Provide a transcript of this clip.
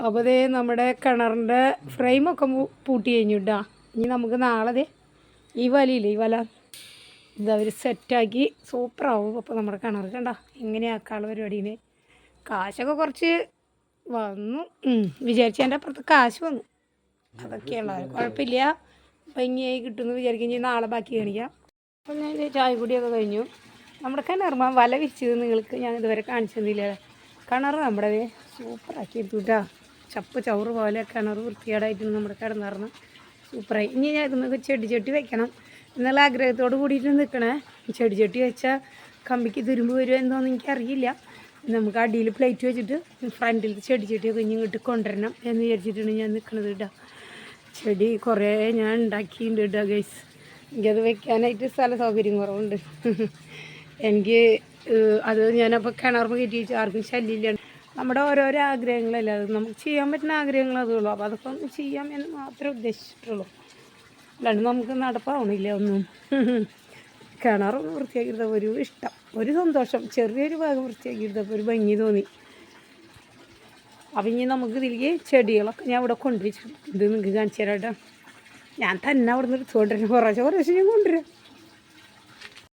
അപ്പോൾ ദേ നമ്മുടെ കിണറിന്റെ ഫ്രെയിമൊക്കെ പൂട്ടി കഴിഞ്ഞു കേട്ടോ ഇനി നമുക്ക് നാളെ ദേ ഈ വലയില്ലേ ഈ വല. ഇത് അവർ സെറ്റാക്കി സൂപ്പറാവും അപ്പോൾ നമ്മുടെ കിണർ കണ്ട എങ്ങനെയാക്കാനുള്ള പരിപാടീനെ. കാശൊക്കെ കുറച്ച് വന്നു. ഉം. വിചാരിച്ചതിന്റെ അപ്പുറത്ത് കാശ് വന്നു. അതൊക്കെയുള്ള കുഴപ്പമില്ല. ഭംഗിയായി കിട്ടുമെന്ന് വിചാരിക്കും. ഇനി നാളെ ബാക്കി കാണിക്കാം. അപ്പം ഞാൻ ചായ കുടിയൊക്കെ കഴിഞ്ഞു. നമ്മുടെ കിണർമ വല വിരിച്ചത് നിങ്ങൾക്ക് ഞാൻ ഇതുവരെ കാണിച്ചു തന്നില്ല കിണർ നമ്മുടെ സൂപ്പറാക്കി എടുത്തു കേട്ടോ ചപ്പ് ചവറ് പോലെ കിണർ വൃത്തികേടായിട്ട് നമ്മുടെ കിടന്നിറന്ന് സൂപ്പറായി. ഇനി ഞാൻ ഇതൊന്ന് ചെടി ചട്ടി വെക്കണം. എന്നുള്ള ആഗ്രഹത്തോട് കൂടിയിട്ട് നിൽക്കണേ ചെടി ചട്ടി വെച്ചാൽ കമ്പിക്ക് തുരുമ്പ് വരുമോ എന്തോന്ന് എനിക്കറിയില്ല. നമുക്ക് അടിയിൽ പ്ലേറ്റ് വെച്ചിട്ട് ഫ്രണ്ടിൽ ചെടി ചട്ടിയൊക്കെ ഇനി ഇങ്ങോട്ട് കൊണ്ടുവരണം എന്ന് വിചാരിച്ചിട്ടാണ് ഞാൻ നിൽക്കണത് കേട്ടോ. ചെടി കുറേ ഞാൻ ഉണ്ടാക്കിയിട്ടുണ്ട് കേട്ടോ ഗൈസ് എനിക്കത് വെക്കാനായിട്ട് സ്ഥല സൗകര്യം കുറവുണ്ട്. എനിക്ക് അത് ഞാനപ്പോൾ കിണർമ്മ കയറ്റി വെച്ചു ആർക്കും ശല്യമില്ല. നമ്മുടെ ഓരോരോ ആഗ്രഹങ്ങളല്ലേ അത്? നമുക്ക് ചെയ്യാൻ പറ്റുന്ന ആഗ്രഹങ്ങൾ അതുള്ളൂ. അപ്പോൾ അതൊക്കെ ഒന്ന് ചെയ്യാം എന്ന് മാത്രമേ ഉദ്ദേശിച്ചിട്ടുള്ളൂ. അല്ലാണ്ട് നമുക്ക് നടപ്പാവണില്ല ഒന്നും. കിണറൊന്ന് വൃത്തിയാക്കിയിരുന്നപ്പോൾ ഒരു ഇഷ്ടം ഒരു സന്തോഷം ചെറിയൊരു ഭാഗം വൃത്തിയാക്കിയിരുന്നപ്പോൾ ഒരു ഭംഗി തോന്നി. അപ്പം ഇനി നമുക്ക് തിരികെ ചെടികളൊക്കെ ഞാൻ ഇവിടെ കൊണ്ടുവച്ചിട്ടുണ്ട്. ഇത് നിങ്ങൾക്ക് കാണിച്ചു തരാം കേട്ടോ. ഞാൻ തന്നെ അവിടെ നിന്ന് എടുത്തുകൊണ്ടിരുന്നു കുറേശ്ശെ കുറേശ്ശെ ഞാൻ കൊണ്ടുവരാം.